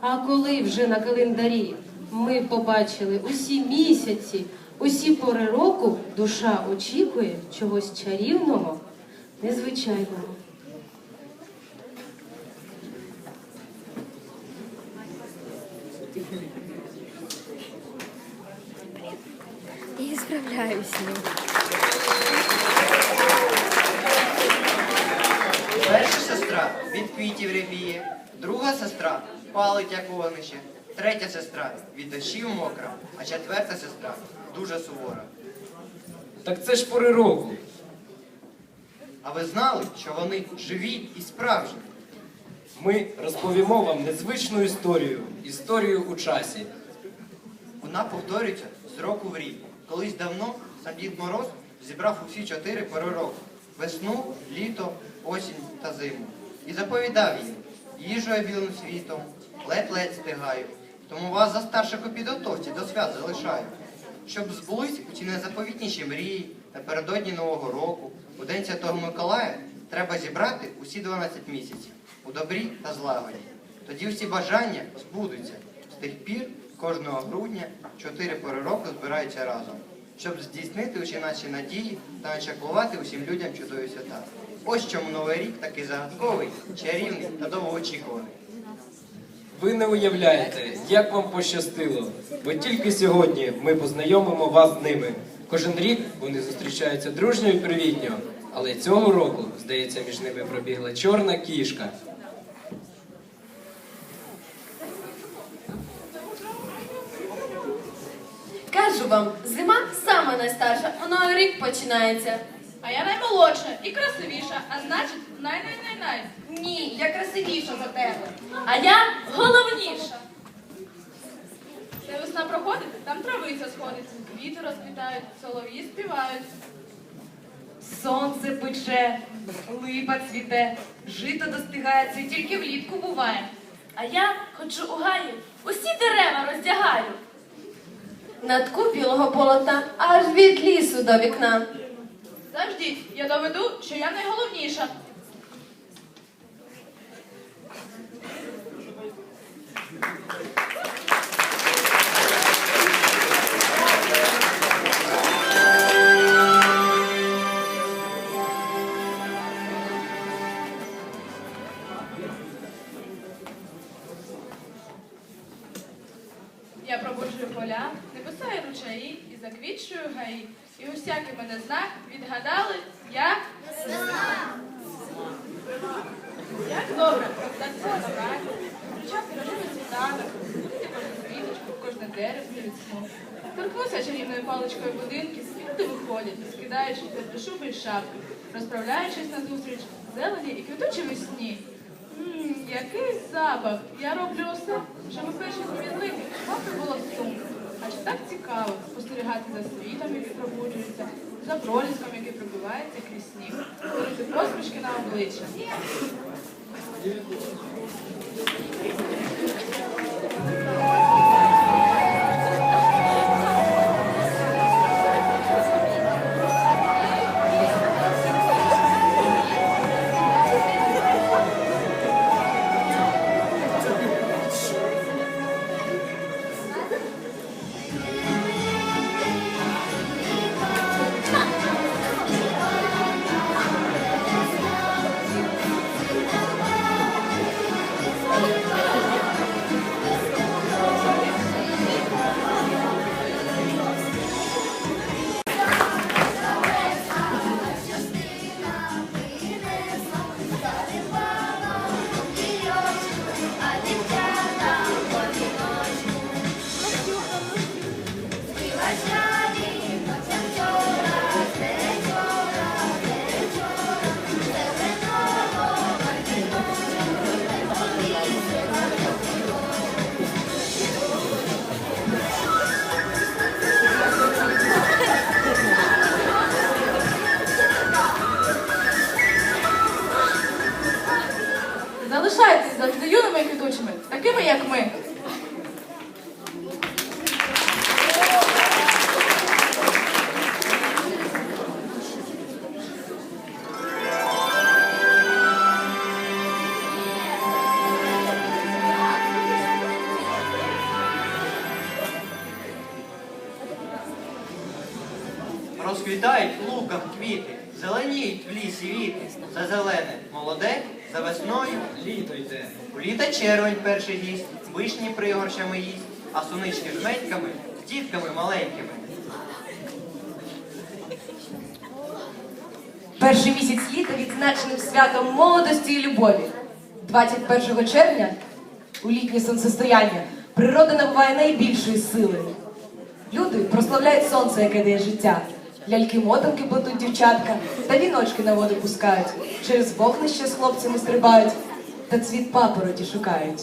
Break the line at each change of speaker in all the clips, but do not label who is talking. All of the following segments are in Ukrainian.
А коли вже на календарі ми побачили усі місяці, усі пори року, душа очікує чогось чарівного, незвичайного.
І справляюсь з ним.
Перша сестра від квітів рябіє, друга сестра палить як вогнище, третя сестра від дощів мокра, а четверта сестра дуже сувора.
Так це ж пори року.
А ви знали, що вони живі і справжні?
Ми розповімо вам незвичну історію, історію у часі.
Вона повторюється з року в рік. Колись давно сам Дід Мороз зібрав усі чотири пори року весну, літо, осінь та зиму. І заповідав їм, їжу я білим світом, ледь-ледь стигаю. Тому вас за старших у підготовці до свят залишаю. Щоб збулись у ці незаповітніші мрії напередодні Нового року, у День Святого Миколая треба зібрати усі 12 місяців у добрі та злагоді. Тоді всі бажання збудуться. З тих пір кожного грудня чотири пори року збираються разом, щоб здійснити усі наші надії та начаклувати усім людям чудові свята. Ось чому новий рік такий загадковий, чарівний та довгоочікуваний.
Ви не уявляєте, як вам пощастило, бо тільки сьогодні ми познайомимо вас з ними. Кожен рік вони зустрічаються дружньо і привітньо, але цього року, здається, між ними пробігла чорна кішка.
Кажу вам, зима саме найстарша, а новий рік починається.
А я наймолодша і красивіша, а значить най-най-най-най.
Ні, я красивіша за тебе. А я головніша.
Де весна проходить, там травиця сходить, квіти розквітають, солов'ї співають.
Сонце пече, липа цвіте, жито достигається і тільки влітку буває.
А я ходжу у гаї, усі дерева роздягаю. Натку білого полота аж від лісу до вікна.
Завждіть, я доведу, що я найголовніша. Дерево від сну. Торкнуся чарівною паличкою будинків, і люди виходять, скидаючи під шуби й шапки, розправляючись назустріч зелені і квітучі весні. Ммм, який запах! Я роблю усе, щоб у перші змінити, вам не було сумно. А чи так цікаво спостерігати за світом, який пробуджується, за проліском, який пробивається крізь сніг, створити посмішки на обличчя.
Вишні пригорщами їсть, а сунички жменьками, дітками маленькими.
Перший місяць літа відзначеним святом молодості і любові. 21 червня, у літнє сонцестояння, природа набуває найбільшої сили. Люди прославляють сонце, яке дає життя. Ляльки мотанки плетуть дівчатка, та віночки на воду пускають. Через вогнище з хлопцями стрибають, та цвіт папороті шукають.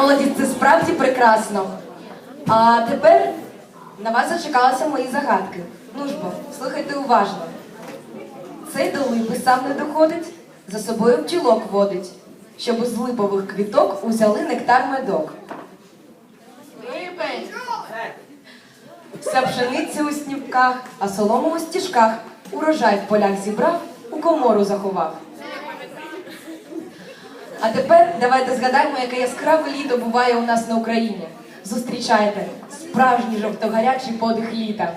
Молодість, це справді прекрасно. А тепер на вас зачекалися мої загадки. Ну ж бо, слухайте уважно. Цей до липи сам не доходить, за собою бджілок водить, щоб з липових квіток узяли нектар медок. Вся пшениця у сніпках, а солому у стіжках. Урожай в полях зібрав, у комору заховав. А тепер давайте згадаємо, яке яскраве літо буває у нас на Україні. Зустрічайте справжній жовтогарячий подих літа.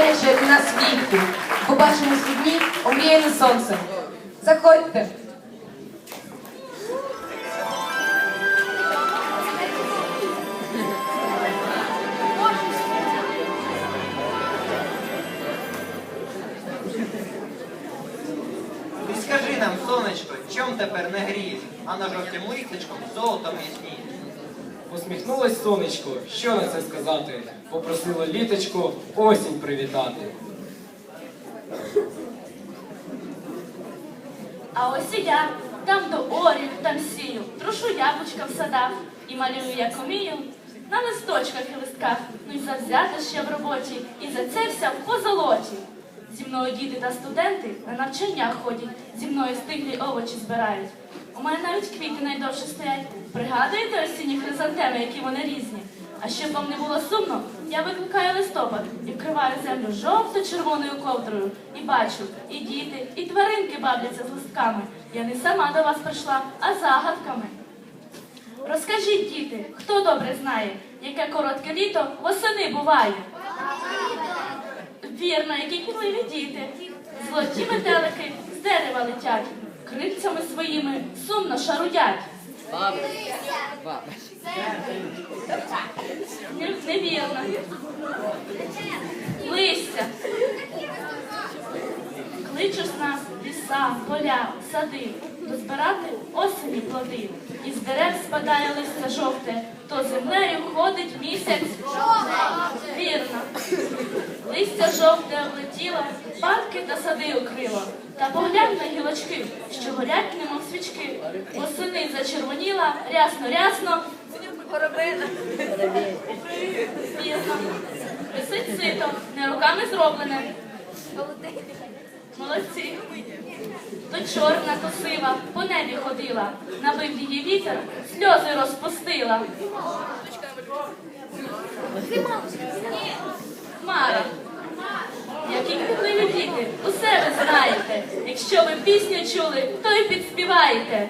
Так же гаряче, як нас влітку. Побачимо сьогодні омріяне сонце. Заходьте.
Скажи нам, сонечко, чом тепер не грієш, а на жовтім листочком золотом ясніє.
Посміхнулось сонечко, що на це сказати? Попросило літочко осінь привітати.
А ось і я, там до орів, там сію, трушу яблучка в садах і малюю, як умію, на листочках і листках, ну й завзята ще в роботі, і за це вся в позолоті. Зі мною діти та студенти на навчання ходять, зі мною стиглі овочі збирають. У мене навіть квіти найдовше стоять. Пригадуєте осінні хризантеми, які вони різні? А щоб вам не було сумно, я викликаю листопад і вкриваю землю жовто-червоною ковдрою. І бачу, і діти, і тваринки бавляться з листками. Я не сама до вас прийшла, а загадками. Розкажіть, діти, хто добре знає, яке коротке літо восени буває? Вірно, які кмітливі діти. Золоті метелики з дерева летять, крильцями своїми сумно шарудять. Не- Невірно. Листя. Кличеш нас ліса, поля, сади, дозбирати осені плоди. Із дерев спадає листя жовте, то землею ходить місяць. Вірно. Листя жовте облетіло, парки та сади укрило. Та поглянь на гілочки, що горять, немов свічки. Восени зачервоніла, рясно-рясно. Вірно. Висить сито, не руками зроблене. Молодці. То чорна, то сива, по небі ходила, набив її вітер, сльози розпустила. Хмара. Які кмітливі діти, усе ви знаєте. Якщо ви пісню чули, то й підспіваєте.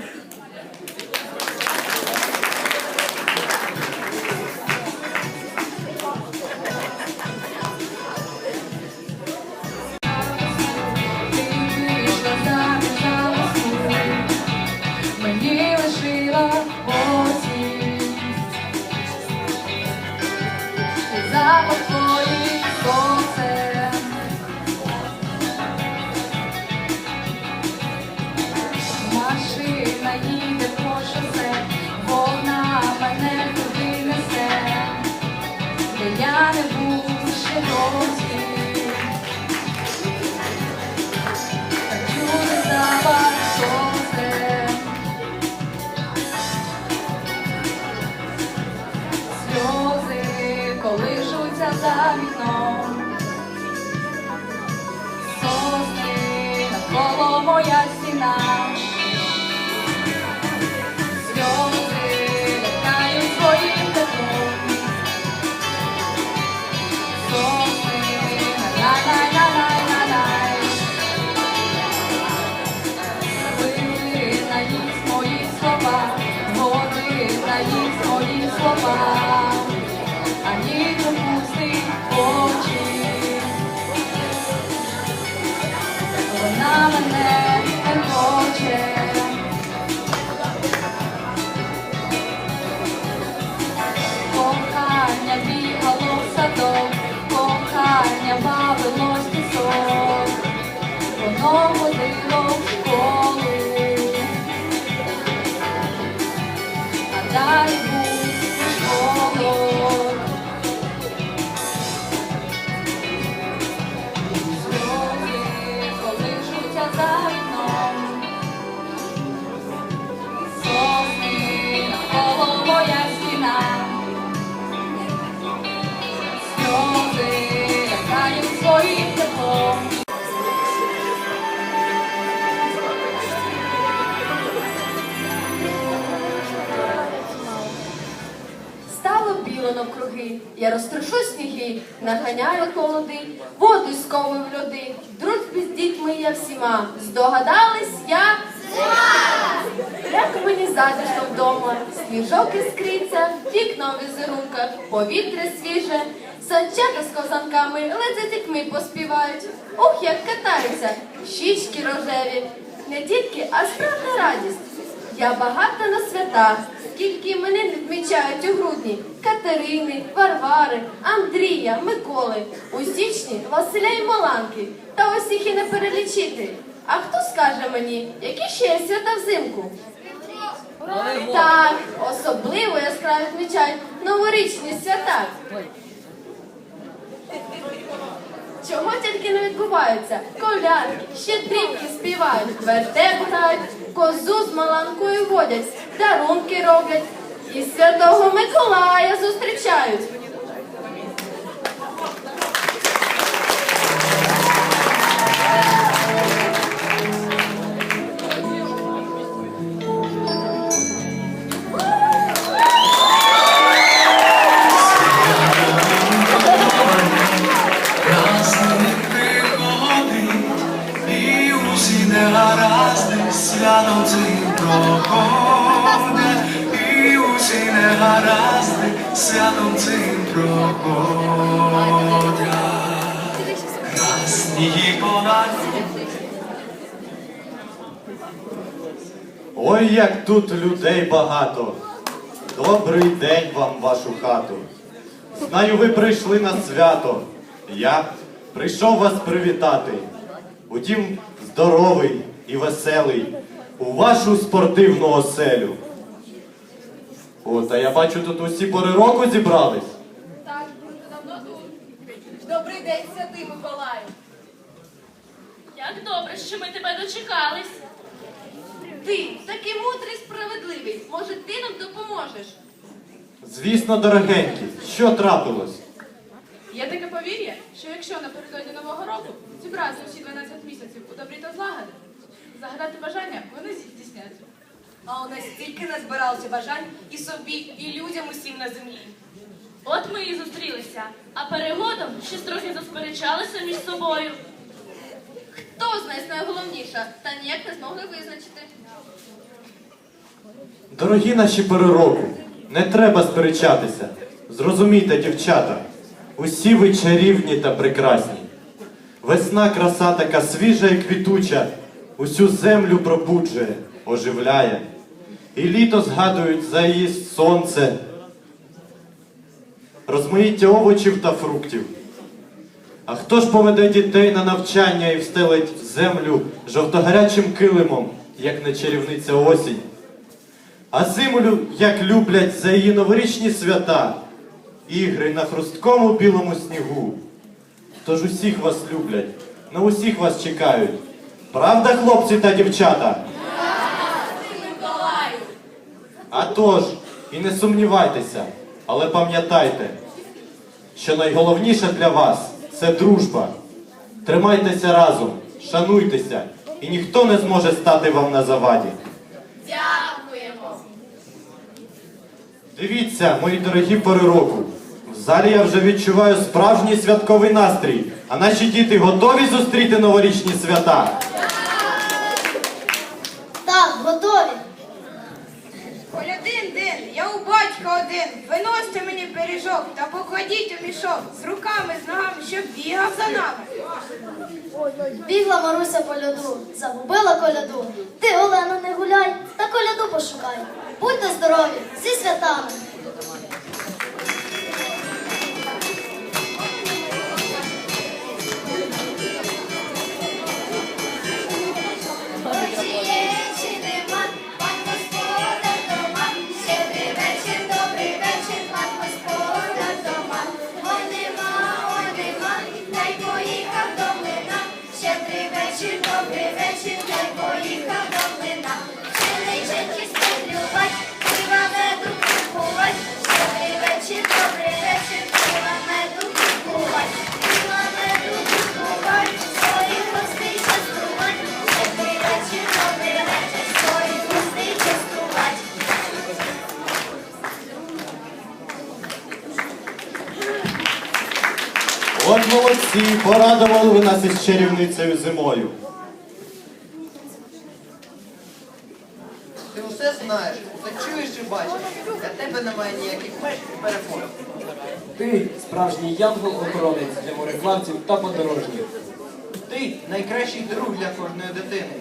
Мої слова,
розтрошу сніги, наганяю холоди, воду сковую в льоди. Дружбі з дітьми я всіма. Здогадались я? Як мені затишно вдома, сніжок іскриться, вікно в візерунках, повітря свіже,
Санчата з козанками ледь за дітьми поспівають. Ох, як катаються, щічки рожеві. Не тільки, а справна радість. Я багата на свята, скільки мене відмічають у грудні. Катерини, Варвари, Андрія, Миколи. У січні Василя і Маланки. Та ось їх і не перелічити. А хто скаже мені, які ще є свята взимку? Так, особливо яскраво відмічають новорічні свята. Чого тільки не відбуваються? Колядки, щедрівки співають, вертеп грають, козу з маланкою водять, дарунки роблять і святого Миколая зустрічають.
Святом цим проходять, святом цим проходять. Красні погані
Ой, як тут людей багато. Добрий день вам вашу хату. Знаю, ви прийшли на свято. Я прийшов вас привітати. Утім, здоровий і веселий у вашу спортивну оселю. О, та я бачу, тут усі пори року зібрались.
Так, вже давно тут. Добрий день, святий Миколаю.
Як добре, що ми тебе дочекались.
Ти такий мудрий, справедливий. Може, ти нам допоможеш?
Звісно, дорогенькі, що трапилось?
Є таке повір'я, що якщо напередодні Нового року зібрати усі 12 місяців у добрі та злагоди, загадати бажання, вони здійсняться.
А у нас стільки назбиралося бажань і собі, і людям усім на землі.
От ми і зустрілися, а перегодом щось трохи засперечалися між собою.
Хто з нас найголовніша, та ніяк не змогли визначити.
Дорогі наші перероку, не треба сперечатися. Зрозумійте, дівчата, усі ви чарівні та прекрасні. Весна краса така свіжа і квітуча, усю землю пробуджує, оживляє. І літо згадують за її сонце, розмаїття овочів та фруктів. А хто ж поведе дітей на навчання і встелить землю жовтогарячим килимом, як не чарівниця осінь? А зиму, як люблять за її новорічні свята, ігри на хрусткому білому снігу. Тож усіх вас люблять, на усіх вас чекають. Правда, хлопці та дівчата? А тож, і не сумнівайтеся, але пам'ятайте, що найголовніше для вас це дружба. Тримайтеся разом, шануйтеся, і ніхто не зможе стати вам на заваді.
Дякуємо.
Дивіться, мої дорогі пори року. В залі я вже відчуваю справжній святковий настрій. А наші діти готові зустріти новорічні свята?
Так, готові.
Один день, я у батька один. Виносьте мені пиріжок та у з руками, з ногами, щоб бігав за нами.
Бігла Маруся по льоду, загубила коляду. Ти, Олено, не гуляй, та коляду пошукай. Будьте здорові, зі святами.
Молодці, порадували ви нас із чарівницею зимою.
Ти усе знаєш, усе чуєш і бачиш. Для тебе немає ніяких меж і переходів.
Ти справжній янгол-охоронець для мореплавців та подорожніх.
Ти найкращий друг для кожної дитини.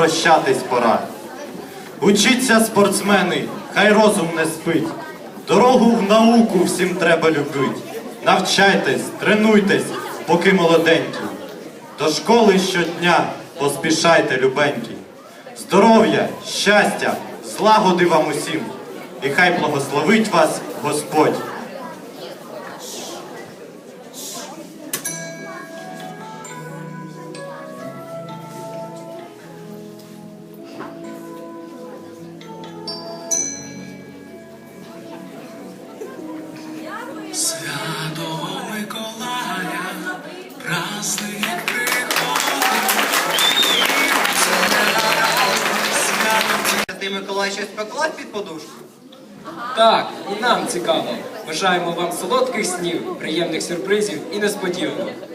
прощатись пора. Учіться, спортсмени, хай розум не спить. Дорогу в науку всім треба любить. Навчайтесь, тренуйтесь, поки молоденькі. До школи щодня поспішайте, любенькі. Здоров'я, щастя, слагоди вам усім, і хай благословить вас Господь.
цікаво. Бажаємо вам солодких снів, приємних сюрпризів і несподіванок.